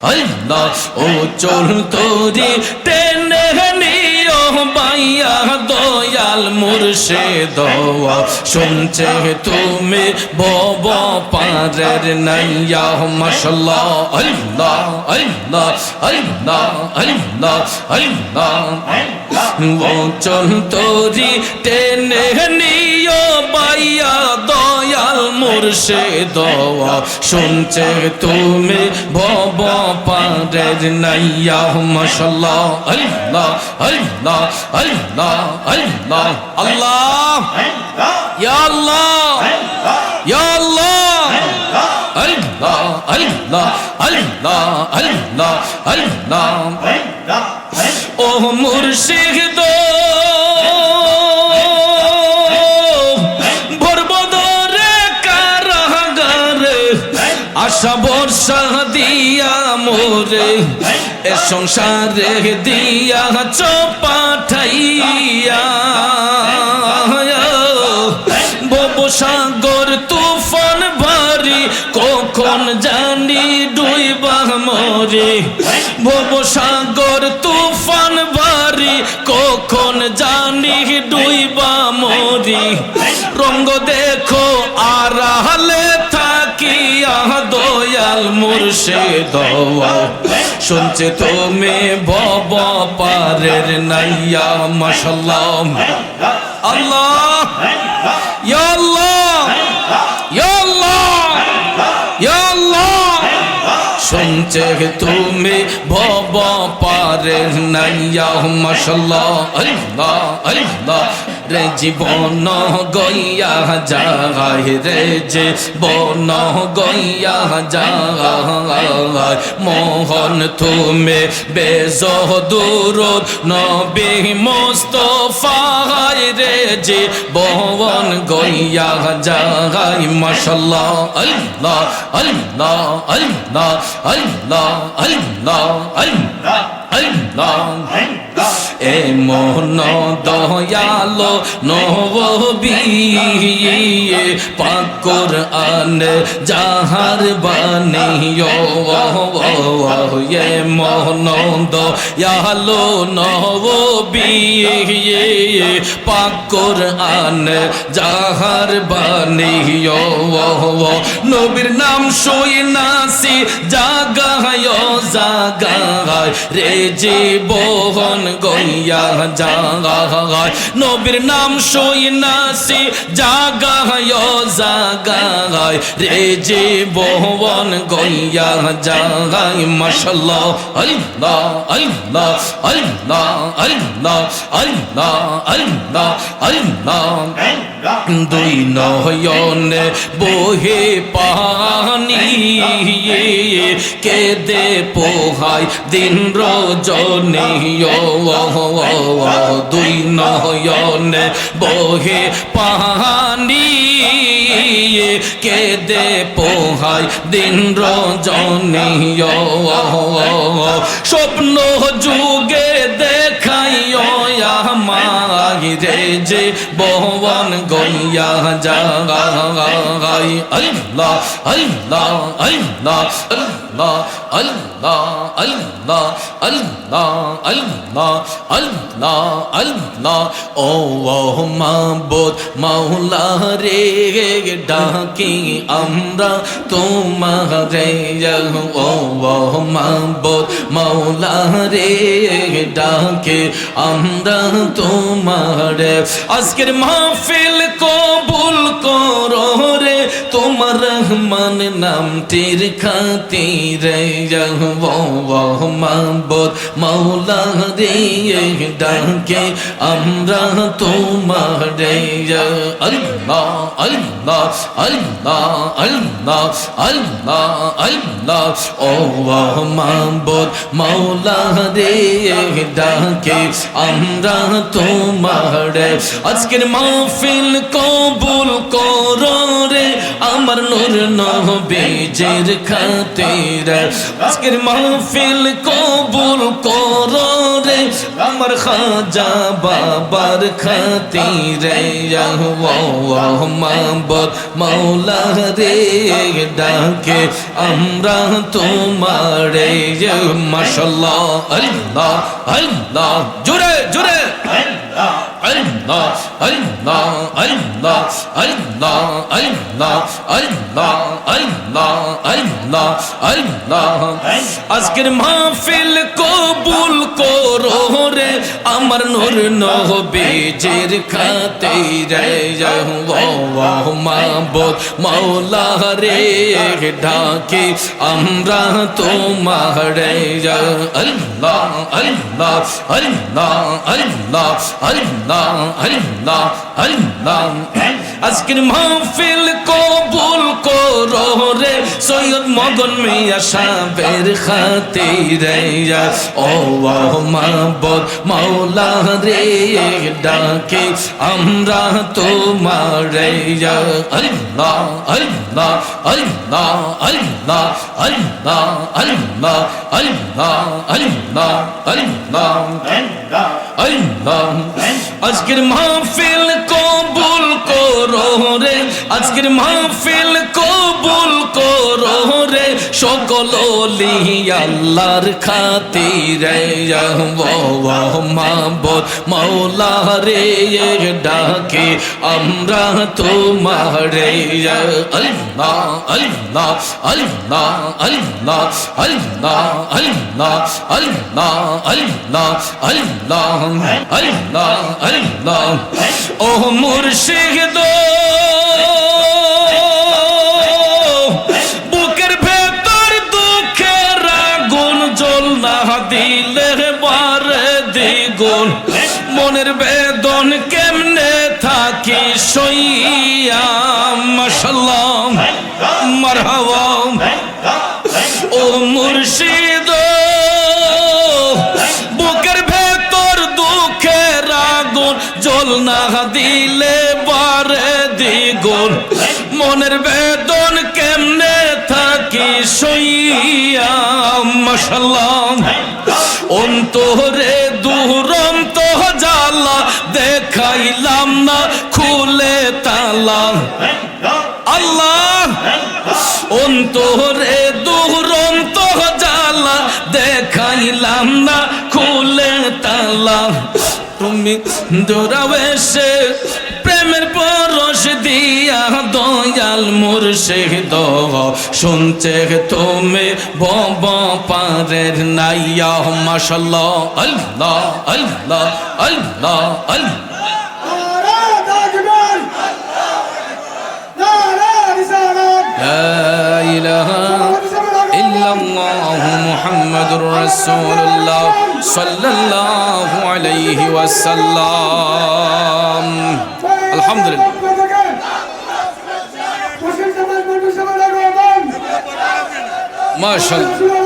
আল্লাহ ও চল তোরি টেনে বাইয়া দয়াল মুর্শিদ, শুনছে তুমি বব পারের নাইয়া মশলা আল্লাহ আল্লাহ আল্লাহ আল্লাহ আল্লাহ। ও চল তোরি টেনে নিও বাইয়া দয়াল মুর্শিদ, শুনছে তুমি ভব পারের নাইয়া, মশাল্লাহ, আল্লাহ আল্লাহ। আল্লাহ আল্লাহ আল্লাহ। আল্লাহ। আল্লাহ। আল্লাহ। আল্লাহ আল্লাহ আল্লাহ আল্লাহ ও মুর্শিদ। ভরবদরে কারাগারে, আশা বর্ষা রে এ সংসারে দিয়া চো পাঠাইয়া সে দোয়া। শুনছে তুমি বব পারের নাইয়া মাসাল্লাম আল্লাহ আল্লাহ আল্লাহ আল্লাহ। শুনছে তুমি ভব পারে নাইয়া মাসাল্লাহ আল্লাহ আল্লাহ। রে জীবন গইয়া যায় রে যে বন গইয়া যায় মোহন তুমি বেজ দূর, নবী মোস্তফায় রে যে বন গইয়া যায় আল্লাহ আল্লাহ আল্লাহ আল্লাহ আল্লাহ আল্লাহ আল্লাহ। এ মোহন দয়ালো নবী পাকর আন যাহার বানিও এ মোহন দয়ালো নবী পাকর আন যাহার বানিও নবীর নাম সই নাসি জাগায় জাগায় রে জীবন গইয়া জাগায়। নবীর নাম সই নাসি, জাগায় জাগায়। রে জীবন গইয়া জাগায়, মাশাল্লাহ আল্লাহ আল্লাহ আল্লাহ আল্লাহ আল্লাহ আল্লাহ আল্লাহ। দুই নয়নে বহে পানি কেদে পোহাই দিন রজনী দুই নয়নে বহে পানি কেদে পোহাই দিন রজনী স্বপ্ন যুগে মাহিরে যে বহন গইয়া জাগাই আল্লাহ আল্লাহ আল্লাহ আল্লাহ আল্লাহ আল্লাহ আল্লাহ আল্লাহ আল্লাহ আল্লাহ। ও মাবুদ মাওলা রে ডাকি আমরা তোমারে ও মাবুদ মাওলা রে ডাকে আমরা তোমারে। আজকের মাহফিল কবুল করো। রহমান নামটির খাতিরে মাবুদ মাওলা রে ডাকে, আমরা তোমারে আল্লাহ আল্লাহ আল্লাহ আল্লাহ মাওলা রে ডাকে, আমরা তোমারে। আজকের মাহফিল কবুল করো রে, আমার নূর নবীজের খাতির আজকের মাহফিল কবুল করো রে। আমার খাজা বাবার খাতিরে মাবদ মৌলা রে ডাকে, আমরা তোমারে মাশাল্লাহ আল্লাহ আল্লাহ, জোরে জোরে। আল্লাহ আল্লাহ। আল্লাহ আল্লাহ আল্লাহ আল্লাহ আল্লাহ আল্লাহ আল্লাহ আজকের মাহফিল কবুল করো রে আমার নূর নবীজির খাতিরে মাবুদ মাওলা রে ডাকে আমরা তোমারে আল্লাহ আল্লাহ আল্লাহ আল্লাহ আল্লাহ আল্লাহ 나 আজকের মাহফিল কবুল করো রে সৈয়দ মগন মিয়া সাহেবের খাতিরে ও মাবদ মাওলা রে ডাকে আমরা তোমারে আল্লাহ আল্লাহ আল্লাহ আল্লাহ আল্লাহ আল্লাহ আল্লাহ আল্লাহ আল্লাহ আল্লাহ আজকের মাহফিল কবুল করো রে আজকের মাহফিল কবুল করো রে সকল আল্লাহর খাতিরে মাবদ মৌলা রে ডাকে আমরা তোমারে আল্লাহ আল্লাহ আল্লাহ আল্লাহ আল্লাহ আল্লাহ আল্লাহ আল্লাহ আল্লাহ আল্লাহ আল্লাহ ও মুর্শিদ। বুকের ভেতর দুঃখের আগুন জল না দিলে বারে দ্বিগুণ। মনের বেদন কেমনে থাকি সইয়া, মাশাল্লাহ। মারহাবা। মশাল্লাহ অন্তরে দুরন্ত জালা দেখাইলাম না, খুলে তালা। আল্লাহ, অন্তরে দুরন্ত জালা দেখাইলাম না, খুলে তালা। তুমি দূরাবেশে প্রেমের দয়াল মুর্শিদ শুনছে তুমি বব পারের নাইয়া মাশাল্লাহ আল্লাহ আল্লাহ আল্লাহ আল্লাহ নারা তাকবীর নারা রিসালাত لا إله إلا الله محمد رسول الله صلى الله عليه وسلم الحمد لله মাশাআল্লাহ।